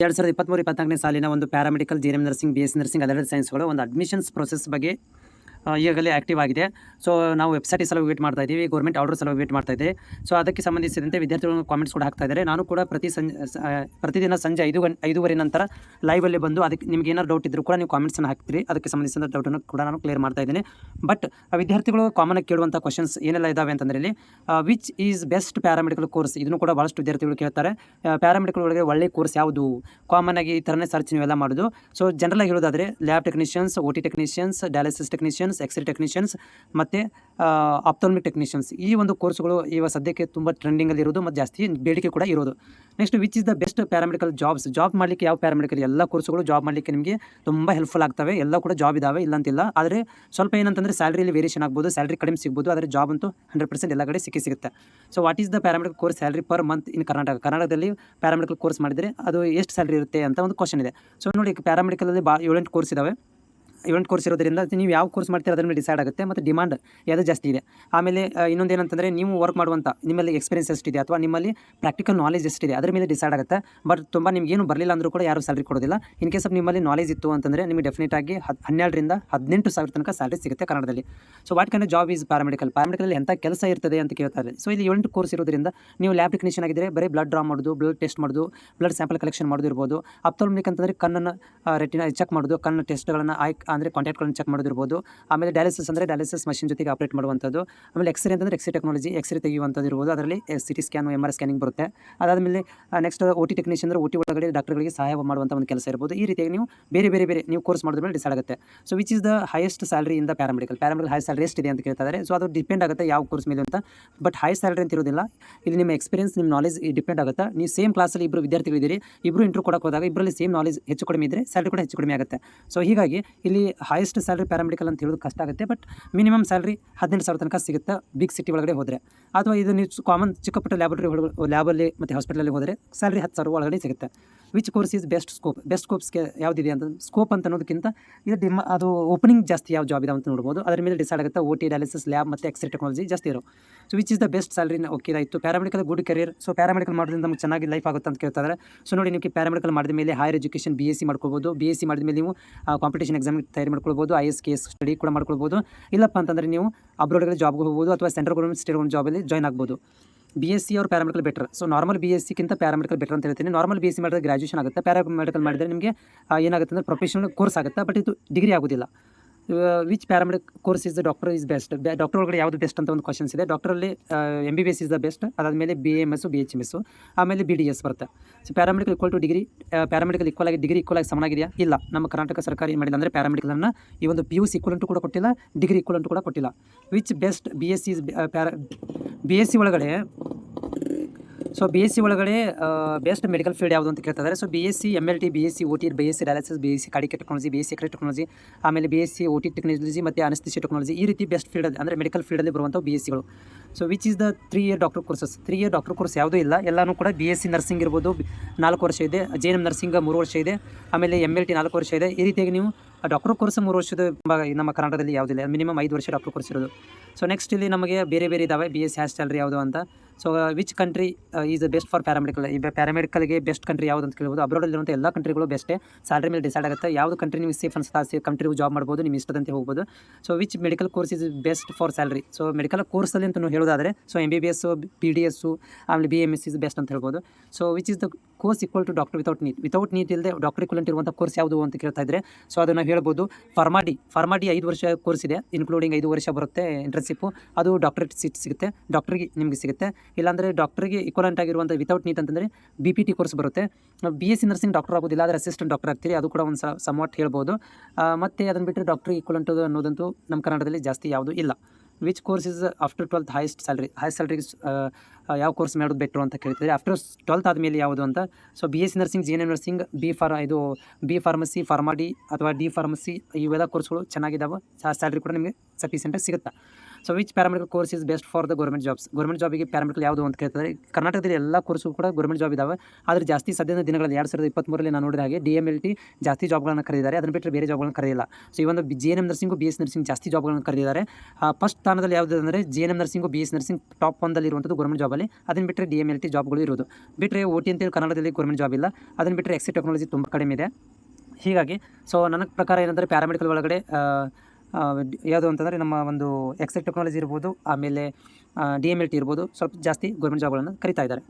ಎರಡು ಸಾವಿರದ ಇಪ್ಪತ್ತ್ಮೂರು ಇಪ್ಪತ್ನಾಲ್ಕನೇ ಸಾಲಿನ ಒಂದು paramedical G M nursing B S nursing other ಸೈನ್ಸ್ಗಳು ಒಂದು ಅಡ್ಮಿಷನ್ಸ್ ಪ್ರೊಸೆಸ್ ಬಗ್ಗೆ ಆ, ಈಗಾಗಲೇ ಆ್ಯಕ್ಟಿವ್ ಆಗಿದೆ. ಸೊ ನಾವು ವೆಬ್ಸೈಟ್ ಸಲ ವೇಟ್ ಮಾಡ್ತಾ ಇದ್ದೀವಿ ಗೌರ್ಮೆಂಟ್ ಆರ್ಡರ್ ಸಲ ವೇಟ್ ಮಾಡ್ತಾ ಇದೆ. ಸೊ ಅದಕ್ಕೆ ಸಂಬಂಧಿಸಿದಂತೆ ವಿದ್ಯಾರ್ಥಿಗಳು ಕಾಮೆಂಟ್ಸ್ ಕೂಡ ಹಾಕ್ತಾ ಇದ್ದಾರೆ. ನಾನು ಕೂಡ ಪ್ರತಿ ಸಂಜೆ ಪ್ರತಿದಿನ ಸಂಜೆ ಐದು ಗಂಟೆ ಐದೂವರೆ ನಂತರ ಲೈವಲ್ಲಿ ಬಂದು ಅದಕ್ಕೆ ನಿಮ್ಗೆ ಏನಾದ್ರು ಡೌಟ್ ಇದ್ದರೂ ಕೂಡ ನೀವು ಕಾಮೆಂಟ್ಸನ್ನು ಹಾಕ್ತೀರಿ. ಅದಕ್ಕೆ ಸಂಬಂಧಿಸಿದ ಡೌಟನ್ನು ಕೂಡ ನಾನು ಕ್ಲಿಯರ್ ಮಾಡ್ತಾ ಇದ್ದೀನಿ. ಬಟ್ ವಿದ್ಯಾರ್ಥಿಗಳು ಕಾಮನ್ ಕೇಳುವಂಥ ಕ್ವಶನ್ಸ್ ಏನೆಲ್ಲ ಇದಾವೆ ಅಂತಂದ್ರೆ ಇಲ್ಲಿ which is best paramedical course ಇದನ್ನು ಕೂಡ ಭಾಳಷ್ಟು ವಿದ್ಯಾರ್ಥಿಗಳು ಕೇಳ್ತಾರೆ. ಪ್ಯಾರಾಮೆಡಿಕಲ್ ಒಳಗೆ ಒಳ್ಳೆ ಕೋರ್ಸ್ ಯಾವುದು? ಕಾಮನ್ ಆಗಿ ಈ ಥರನೇ ಸರ್ಚ್ ನೀವೆಲ್ಲ ಮಾಡೋದು. ಸೊ ಜನರಲ್ ಹೇಳೋದಾದರೆ lab technicians O T technicians dialysis technicians x-ray technicians ಮತ್ತು ಆಪ್ತೋಮಿಕ್ ಟೆಕ್ನಿಷಿಯನ್ಸ್ ಈ ಒಂದು ಕೋರ್ಸ್ಗಳು ಇವಾಗ ಸದ್ಯಕ್ಕೆ ತುಂಬ ಟ್ರೆಂಡಿಂಗಲ್ಲಿ ಇರೋದು, ಮತ್ತು ಜಾಸ್ತಿ ಬೇಡಿಕೆ ಕೂಡ ಇರೋದು. Next which is the best paramedical jobs job ಮಾಡಲಿಕ್ಕೆ ಯಾವ ಪ್ಯಾರಾಮೆಡಿಕಲ್ ಎಲ್ಲ ಕೋರ್ಸ್ಗಳು ಜಾಬ್ ಮಾಡಲಿಕ್ಕೆ ನಿಮಗೆ ತುಂಬ ಹೆಲ್ಪ್ಫುಲ್ ಆಗ್ತವೆ. ಎಲ್ಲ ಕೂಡ ಜಾಬ್ ಇದಾವೆ ಇಲ್ಲ ಅಂತಿಲ್ಲ ಆದರೆ, ಸ್ವಲ್ಪ ಏನಂತಂದರೆ ಸ್ಯಾಲ್ರಿಯಲ್ಲಿ ವೇರಿಯೇಷನ್ ಆಗ್ಬೋದು ಸ್ಯಾಲ್ರಿ ಕಡಿಮೆ ಸಿಗ್ಬೋದು, ಆದರೆ ಜಾಬ್ ಅಂತೂ ಹಂಡ್ರೆಡ್ ಪರ್ಸೆಂಟ್ ಎಲ್ಲ ಕಡೆ ಸಿಕ್ಕಿ ಸಿಗುತ್ತೆ. So what is the paramedical course salary per month in Karnataka ಕರ್ನಾಟಕದಲ್ಲಿ ಪ್ಯಾರಾಮೆಡಿಕಲ್ ಕೋರ್ಸ್ ಮಾಡಿದರೆ ಅದು ಎಷ್ಟು ಸ್ಯಾಲ್ರಿ ಇರುತ್ತೆ ಅಂತ ಒಂದು ಕ್ವಶನ್ ಇದೆ. ಸೊ ನೋಡಿ ಪ್ಯಾರಾಮೆಡಿಕಲಲ್ಲಿ ಬಾ ಏಳೆಂಟು ಕೋರ್ಸ್ ಇದಾವೆ. ಏಳೆಂಟು ಕೋರ್ಸ್ ಇರೋದ್ರಿಂದ ನೀವು ಯಾವ ಕೋರ್ಸ್ ಮಾಡ್ತೀರ ಮೇಲೆ ಡಿಸೈಡ್ ಆಗುತ್ತೆ ಮತ್ತು ಡಿಮಾಂಡ್ ಯಾವುದು ಜಾಸ್ತಿ ಇದೆ. ಆಮೇಲೆ ಇನ್ನೊಂದೇನಂತಂದರೆ ನೀವು ವರ್ಕ್ ಮಾಡುವಂಥ ನಿಮ್ಮಲ್ಲಿ ಎಕ್ಸ್ಪೀರಿಯನ್ಸ್ ಎಷ್ಟಿದೆ ಅಥವಾ ನಿಮ್ಮಲ್ಲಿ ಪ್ರಾಕ್ಟಿಕಲ್ ನಾಲೆಜ್ ಎಷ್ಟಿದೆ ಅದರ ಮೇಲೆ ಡಿಸೈಡ್ ಆಗುತ್ತೆ. ಬಟ್ ತುಂಬ ನಿಮ್ಗೆ ಏನು ಬರಲಿಲ್ಲ ಅಂದರೂ ಕೂಡ ಯಾರು ಸ್ಯಾಲ್ರಿ ಕೊಡೋದಿಲ್ಲ. ಇನ್ ಕೇಸ್ ಆಫ್ ನಿಮ್ಮಲ್ಲಿ ನಾಲೇಜ್ ಇತ್ತು ಅಂತಂದರೆ ನಿಮಗೆ ಡೆಫಿನೆಟ್ ಆಗಿ ಹನ್ನೆರಡರಿಂದ ಹದಿನೆಂಟು ಸಾವಿರ ತನಕ ಸ್ಯಾಲ್ರಿ ಸಿಗುತ್ತೆ ಕನ್ನಡದಲ್ಲಿ. So what kind job is paramedical paramedical ಎಂಥ ಕೆಲಸ ಇರ್ತದೆ ಅಂತ ಕೇಳ್ತಾರೆ. ಸೊ ಇಲ್ಲಿ ಇವೆಂಟ್ ಕೋರ್ಸ್ ಇರೋದ್ರಿಂದ ನೀವು ಲ್ಯಾಬ್ ಟೆಕ್ನಿಷಿಯನ್ ಆಗಿದ್ದರೆ ಬರೀ ಬ್ಲಡ್ ಡ್ರಾ ಮಾಡೋದು ಬ್ಲಡ್ ಟೆಸ್ಟ್ ಮಾಡೋದು ಬ್ಲಡ್ ಸ್ಯಾಂಪಲ್ ಕಲೆಕ್ಷನ್ ಮಾಡೋದು ಇರ್ಬೋದು. ಅಂತಂದರೆ ಕಣ್ಣನ್ನು ರೆಟಿನ ಚೆಕ್ ಮಾಡೋದು ಕಣ್ಣು ಟೆಸ್ಟ್ಗಳನ್ನು ಆಯ್ ಅಂದರೆ ಕಾಂಟ್ಯಾಕ್ಟ್ಗಳನ್ನು ಚೆಕ್ ಮಾಡೋದಿರ್ಬೋದು. ಆಮೇಲೆ ಡಯಾಲಿಸಿಸ್ ಅಂದರೆ ಡಯಾಲಿಸಿಸ್ ಮಷಿನ್ ಜೊತೆಗೆ ಆಪರೇಟ್ ಮಾಡುವಂಥದ್ದು. ಆಮೇಲೆ ಎಕ್ಸ್ರೇ ಅಂತಂದರೆ ಎಕ್ಸ್ರೇ ಟೆಕ್ನಾಲಜಿ ಎಕ್ಸ್ರೇ ತೆಗೆಯುವಂಥದ್ದು ಇರ್ಬೋದು ಅದರಲ್ಲಿ C T scan M R scanning ಬರುತ್ತೆ. ಅದಾದಮೇಲೆ ನೆಕ್ಸ್ಟ್ ಒ ಟಿ ಟೆಕ್ನಿಷಿಯನ್ ಅಂದರೆ ಓ ಟಿ ಒಳಗಡೆ ಡಾಕ್ಟರ್ಗಳಿಗೆ ಸಹಾಯ ಮಾಡುವಂಥ ಒಂದು ಕೆಲಸ ಇರ್ಬೋದು. ಈ ರೀತಿಯಾಗಿ ನೀವು ಬೇರೆ ಬೇರೆ ಬೇರೆ ನೀವು ಕೋರ್ಸ್ ಮಾಡಿದ ಮೇಲೆ ಡಿಸೈಡ್ ಆಗುತ್ತೆ. So which is the highest salary in the paramedical paramedical high salary ಎಷ್ಟಿದೆ ಅಂತ ಕೇಳ್ತಾ ಇದ್ದಾರೆ. ಸೊ ಅದು ಡಿಪೆಂಡ್ ಆಗುತ್ತೆ ಯಾವ ಕೋರ್ಸ್ ಮೇಲೆ ಅಂತ. ಬಟ್ ಹೈ ಸ್ಯಾಲರಿ ಅಂತ ಇರೋದಿಲ್ಲ. ಇಲ್ಲಿ ನಿಮ್ಮ ಎಕ್ಸ್ಪೀರಿಯನ್ಸ್ ನಿಮ್ಮ ನಾಲೆಜ್ ಡಿಪೆಂಡ್ ಆಗುತ್ತೆ? ನೀವು ಸೇಮ್ ಕ್ಲಾಸಲ್ಲಿ ಇಬ್ಬರು ವಿದ್ಯಾರ್ಥಿಗಳಿದ್ದೀರಿ. ಇಬ್ಬರು ಇಂಟ್ರೂ ಕೊಡಕ್ಕೆ ಹೋದಾಗ ಇಬ್ಬರಲ್ಲಿ ಸೇಮ್ ನಾಲೆಜ್ ಹೆಚ್ಚು ಕಡಿಮೆ ಇದ್ದರೆ ಸ್ಯಾಲರಿ ಕೂಡ ಹೆಚ್ಚು ಕಡಿಮೆ ಆಗುತ್ತೆ. ಸೊ ಹೀಗಾಗಿ ಇಲ್ಲಿ ಹೈಯೆಸ್ಟ್ ಸ್ಯಾಲ್ರಿ ಪ್ಯಾರಾಮೆಡಿಕಲ್ ಅಂತ ಹೇಳೋದು ಕಷ್ಟ ಆಗುತ್ತೆ ಬಟ್ ಮಿನಿಮಮ್ ಸ್ಯಾಲ್ರಿ ಹದಿನೆಂಟು ಸಾವಿರ ತನಕ ಸಿಗುತ್ತೆ ಬಿಗ್ ಸಿಟಿ ಒಳಗಡೆ ಹೋದರೆ. ಅಥವಾ ಇದು ನೀವು ಕಾಮನ್ ಚಿಕ್ಕಪುಟ್ಟ ಲ್ಯಾಬೊರೇಟರಿ ಲ್ಯಾಬಲ್ಲಿ ಮತ್ತು ಹಾಸ್ಪಿಟಲಲ್ಲಿ ಹೋದರೆ ಸ್ಯಾಲ್ರಿ ಹತ್ತು ಸಾವಿರ ಒಳಗಡೆ ಸಿಗುತ್ತೆ. Which course is best scope best ಸ್ಕೋಪ್ಸ್ಗೆ ಯಾವುದಿದೆ ಅಂತ ಸ್ಕೋಪ್ ಅಂತ ಅನ್ನೋದಕ್ಕಿಂತ ಇದು ಡಿಮ್ ಅದು ಓಪನಿಂಗ್ ಜಾಸ್ತಿ ಯಾವ ಜಾಬ್ ಇದೆ ಅಂತ ನೋಡ್ಬೋದು. ಅದರ ಮೇಲೆ ಡಿಸೈಡ್ ಆಗುತ್ತೆ ಓ ಟಿ ಡಯಾಲಿಸಿಸ್ ಲ್ಯಾಬ್ ಮತ್ತು ಎಕ್ಸ್ರೇ ಟೆಕ್ನಾಲಜಿ ಜಾಸ್ತಿ ಇರೋ. So which is the best salary okay ಇದಾಯಿತು. Paramedical good career so paramedical ಮಾಡೋದ್ರಿಂದ ನಮ್ಗೆ ಚೆನ್ನಾಗಿ ಲೈಫ್ ಆಗುತ್ತೆ ಅಂತ ಕೇಳ್ತಾರೆ ಸೊ ನೋಡಿ ನಿಮಗೆ ಪ್ಯಾರಾಮೆಡಿಕಲ್ ಮಾಡಿದ ಮೇಲೆ higher education B S C ಮಾಡ್ಕೋಬೋದು. ಬಿ ಎಸ್ ಸಿ ಮಾಡಿದ ಮೇಲೆ ನೀವು ಕಾಂಪಿಟೇಷನ್ ಎಕ್ಸಾಮ್ ತಯಾರಿ ಮಾಡ್ಕೊಳ್ಬೋದು I S K S study ಕೂಡ ಮಾಡ್ಕೊಳ್ಬೋದು. ಇಲ್ಲಪ್ಪ ಅಂತಂದರೆ ನೀವು ಅಬ್ರೋಡ್ಗಳ ಜಾಬ್ಗೆ ಹೋಗ್ಬೋದು ಅಥವಾ ಸೆಂಟ್ರಲ್ ಗೌರ್ಮೆಂಟ್ ಸ್ಟೇಟ್ ಗೌರ್ಮೆಂಟ್ ಜಾಬಲ್ಲಿ ಜಾಯ್ನ್ ಆಗ್ಬೋದು. ಬಿ ಎಸ್ ಸಿ ಅವ್ರ paramedical better so normal B S ಸಿಗಿಂತ paramedical better ಅಂತ ಹೇಳ್ತೀನಿ. ನಾರ್ಮಲ್ ಬಿ ಎಸ್ ಸಿ ಮಾಡಿದ್ರೆ ಗ್ರಾಜುಯೇಷನ್ ಆಗುತ್ತೆ. ಪ್ಯಾರಾಮೆಡಿಕಲ್ ಮಾಡಿದರೆ ನಿಮಗೆ ಏನಾಗುತ್ತೆ ಅಂದರೆ ಪ್ರೊಫೆಷನಲ್ ಕೋರ್ಸ್ ಆಗುತ್ತೆ. ಬಟ್ ಇದು ಡಿಗ್ರಿ ಆಗೋದಿಲ್ಲ. Which paramedic course is the doctor is best doctor ಒಳಗಡೆ ಯಾವುದು ಬೆಸ್ಟ್ ಅಂತ ಒಂದು ಕ್ವಶನ್ಸ್ ಇದೆ. ಡಾಕ್ಟರಲ್ಲಿ M B B S is the best ಅದಾದಮೇಲೆ B M S B H M S ಆಮೇಲೆ ಬಿ ಡಿ ಎಸ್ ಬರುತ್ತೆ. So paramedical equal to degree paramedical equal ಆಗಿ ಡಿಗ್ರಿ ಇಕ್ವಲ್ ಆಗಿ ಸಮನಾಗಿದೆಯಾ ಇಲ್ಲ. ನಮ್ಮ ಕರ್ನಾಟಕ ಸರ್ಕಾರ ಏನು ಮಾಡಿಲ್ಲ ಅಂದರೆ ಪ್ಯಾರಾಮೆಡಿಕಲನ್ನು ಈ ಒಂದು ಪಿ ಯು ಸಿ ಈಕ್ವಲೆಂಟು ಕೂಡ ಕೊಟ್ಟಿಲ್ಲ ಡಿಗ್ರಿ ಈಕ್ವಲೆಂಟು ಕೂಡ ಕೊಟ್ಟಿಲ್ಲ. Which best B S C para B S C ಒಳಗಡೆ ಸೊ ಬಿ ಎಸ್ ಸಿ ಒಳಗಡೆ ಬೆಸ್ಟ್ ಮೆಡಿಕಲ್ ಫೀಲ್ಡ್ ಯಾವುದು ಅಂತ ಕೇಳ್ತಾ ಇದ್ದಾರೆ so B S C M L T B S C O T B S C dialysis B S C cardiac technology B S C technology ಆಮೇಲೆ B S C O T technology ಮತ್ತು anaesthesia technology ಈ ರೀತಿ best field ಅಂದರೆ medical ಫೀಲ್ಡಲ್ಲಿ ಬರುವಂಥ B S ಸಿಗಳು so which is the three year doctor courses three year doctor course ಯಾವುದೂ ಇಲ್ಲ. ಎಲ್ಲನೂ ಕೂಡ ಬಿ ಎಸ್ ಸಿ ನರ್ಸಿಂಗ್ ಇರ್ಬೋದು. ನಾಲ್ಕು ವರ್ಷ ಇದೆ. ಜೆ ಎಂ ನರ್ಸಿಂಗ್ ಮೂರು ವರ್ಷ ಇದೆ. ಆಮೇಲೆ ಎಂ ಎಲ್ ಟಿ ನಾಲ್ಕು ವರ್ಷ ಇದೆ. ಈ ರೀತಿಯಾಗಿ ನೀವು ಡಾಕ್ಟರ್ ಕೋರ್ಸ್ ಮೂರು ವರ್ಷದ ಬ- ನಮ್ಮ ಕರ್ನಾಟಕದಲ್ಲಿ ಯಾವುದಿಲ್ಲ. ಮಿನಿಮಮ್ ಐದು ವರ್ಷ ಡಾಕ್ಟರ್ ಕೋರ್ಸ್ ಇರೋದು ಸೊ ನೆಕ್ಸ್ಟ್ ಇಲ್ಲಿ ನಮಗೆ ಬೇರೆ ಬೇರೆ ಇದಾವೆ. ಬಿ ಎಸ್ ಹ್ಯಾಸ್ ಸ್ಯಾಲ್ರಿ ಯಾವುದು ಅಂತ. So which country is best for paramedical ಈ ಪ್ಯಾರಾಮೆಡಿಕಲ್ಗೆ ಬೆಸ್ಟ್ ಕಂಟ್ರಿ ಯಾವುದು ಅಂತ ಕೇಳ್ಬೋದು. ಅಬ್ರಾಡಲ್ಲಿರುವಂಥ ಎಲ್ಲ ಕಂಟ್ರಿಗಳು ಬೆಸ್ಟೇ ಸ್ಯಾಲ್ರಿ ಮೇಲೆ ಡಿಸೈಡ್ ಆಗುತ್ತೆ. ಯಾವುದು ಕಂಟ್ರಿ ನೀವು ಸೇಫ್ ಅನ್ಸುತ್ತೆ, ಆ ಸೇಫ್ ಕಂಟ್ರಿ ಜಾಬ್ ಮಾಡ್ಬೋದು ನಿಮ್ಮ ಇಷ್ಟದಂತೆ ಹೋಗ್ಬೋದು. So which medical course is best for salary so medical ಕೋರ್ಸಲ್ಲಿ ಅಂತ ಹೇಳೋದಾದರೆ so M B B S P D S ಆಮೇಲೆ B M S is best ಅಂತ ಹೇಳ್ಬೋದು. So which is the course equal to doctor without NEET without NEET ಇಲ್ಲದೆ doctor equivalent ಇರುವಂಥ course ಯಾವುದು ಅಂತ ಕೇಳ್ತಾ ಇದ್ರೆ ಸೊ ಅದನ್ನು ಹೇಳ್ಬೋದು ಫಾರ್ಮಾಡಿ ಫಾರ್ಮಾಡಿ ಐದು ವರ್ಷ ಕೋರ್ಸ್ ಇದೆ ಇನ್ಕ್ಲೂಡಿಂಗ್ ಐದು ವರ್ಷ ಬರುತ್ತೆ ಇಂಟರ್ನ್ಶಿಪ್ಪು ಅದು ಡಾಕ್ಟರೇಟ್ ಸೀಟ್ ಸಿಗುತ್ತೆ ಡಾಕ್ಟ್ರಿಗೆ ನಿಮಗೆ ಸಿಗುತ್ತೆ. ಇಲ್ಲಾಂದರೆ ಡಾಕ್ಟ್ರಿಗೆ ಇಕ್ವಲೆಂಟ್ ಆಗಿರುವಂಥ ವಿತೌಟ್ ನೀಟ್ ಅಂತಂದರೆ ಬಿ ಪಿ ಟಿ ಕೋರ್ಸ್ ಬರುತ್ತೆ. B S C nursing doctor ಆಗೋದಿಲ್ಲ, ಆದರೆ ಅಸಿಸ್ಟೆಂಟ್ ಡಾಕ್ಟರ್ ಆಗ್ತೀರಿ, ಅದು ಕೂಡ ಒಂದು ಸಮವಾಟ್ ಹೇಳ್ಬೋದು. ಮತ್ತು ಮತ್ತೆ ಅದನ್ನು ಬಿಟ್ಟರೆ ಡಾಕ್ಟ್ರಿಗೆ ಇಕ್ವಲೆಂಟ್ ಅನ್ನೋದಂತೂ ನಮ್ಮ ಕನ್ನಡದಲ್ಲಿ ಜಾಸ್ತಿ ಯಾವುದೂ ಇಲ್ಲ. Which course is after twelfth highest salary high salary ಯಾವ ಕೋರ್ಸ್ ಮಾಡೋದು ಬೆಟ್ರು ಅಂತ ಕೇಳ್ತಿದ್ರೆ ಆಫ್ಟರ್ ಟ್ವೆಲ್ತ್ ಆದಮೇಲೆ ಯಾವುದು ಅಂತ? So B S nursing G N nursing B pharm ಇದು ಬಿ ಫಾರ್ಮಸಿ ಫಾರ್ಮಾಡಿ ಅಥವಾ ಡಿ ಫಾರ್ಮಸಿ ಇವೆಲ್ಲ ಕೋರ್ಸ್ಗಳು ಚೆನ್ನಾಗಿದ್ದಾವೆ ಸ್ಯಾಲ್ರಿ ಕೂಡ ನಿಮಗೆ ಸಫಿಷಿಯೆಂಟಾಗಿ ಸಿಗುತ್ತೆ? So which paramedical course is best for the government jobs government ಜಾಬಿಗೆ paramedical ಯಾವುದು ಅಂತ ಕೇಳ್ತಾರೆ ಕರ್ನಾಟಕದಲ್ಲಿ ಎಲ್ಲ ಕೋರ್ಸು ಕೂಡ ಗೌರ್ಮೆಂಟ್ ಜಾಬ್ ಇದಾವೆ. ಆದರೆ ಜಾಸ್ತಿ ಸದ್ಯದ ದಿನಗಳಲ್ಲಿ ಎರಡು ಸಾವಿರದ ಇಪ್ಪತ್ತ್ಮೂರರಲ್ಲಿ ನಾನು ನೋಡಿದ ಹಾಗೆ ಡಿ ಎಂ ಎಲ್ ಟಿ ಜಾಸ್ತಿ ಜಾಬ್ಗಳನ್ನು ಕರೆದಿದ್ದಾರೆ. ಅದನ್ನು ಬಿಟ್ಟರೆ ಬೇರೆ ಜಾಬ್ಗಳನ್ನು ಕರೆದಿಲ್ಲ. ಸೊ ಈ ಒಂದು G N M nursing B S nursing ಜಾಸ್ತಿ ಜಾಬ್ಗಳನ್ನು ಕರೆದಿದ್ದಾರೆ. ಫಸ್ಟ್ ಸ್ಥಾನದಲ್ಲಿ ಯಾವುದು ಅಂದರೆ G N M nursing B S nursing top ಒಂದಲ್ಲಿ ಇರುವಂಥದ್ದು ಗೌರ್ಮೆಂಟ್ ಜಾಬಲ್ಲಿ ಅದನ್ನು ಬಿಟ್ಟರೆ ಡಿ ಎಂ ಎಲ್ ಟಿ ಜಾಬ್ಗಳು ಇರೋದು ಬಿಟ್ಟರೆ ಓ ಟಿ ಅಂತೇಳಿ ಕನ್ನಡದಲ್ಲಿ ಗೌರ್ಮೆಂಟ್ ಜಾಬ್ ಇಲ್ಲ. ಅದನ್ನು ಬಿಟ್ಟರೆ ಎಕ್ಸಿ ಟೆಕ್ನಾಲಜಿ ತುಂಬ ಕಡಿಮೆ ಇದೆ. ಹೀಗಾಗಿ ಸೊ ನನ್ನ ಪ್ರಕಾರ ಏನಂದರೆ ಪ್ಯಾರಾಮೆಡಿಕಲ್ ಒಳಗಡೆ ಯಾವುದು ಅಂತಂದರೆ ನಮ್ಮ ಒಂದು ಎಕ್ಸೆಟ್ ಟೆಕ್ನಾಲಜಿ ಇರ್ಬೋದು, ಆಮೇಲೆ ಡಿ ಎಂ ಎಲ್ ಟಿ ಇರ್ಬೋದು, ಸ್ವಲ್ಪ ಜಾಸ್ತಿ ಗೌರ್ಮೆಂಟ್ ಜಾಬ್ಗಳನ್ನು ಕರಿತಾ ಇದ್ದಾರೆ.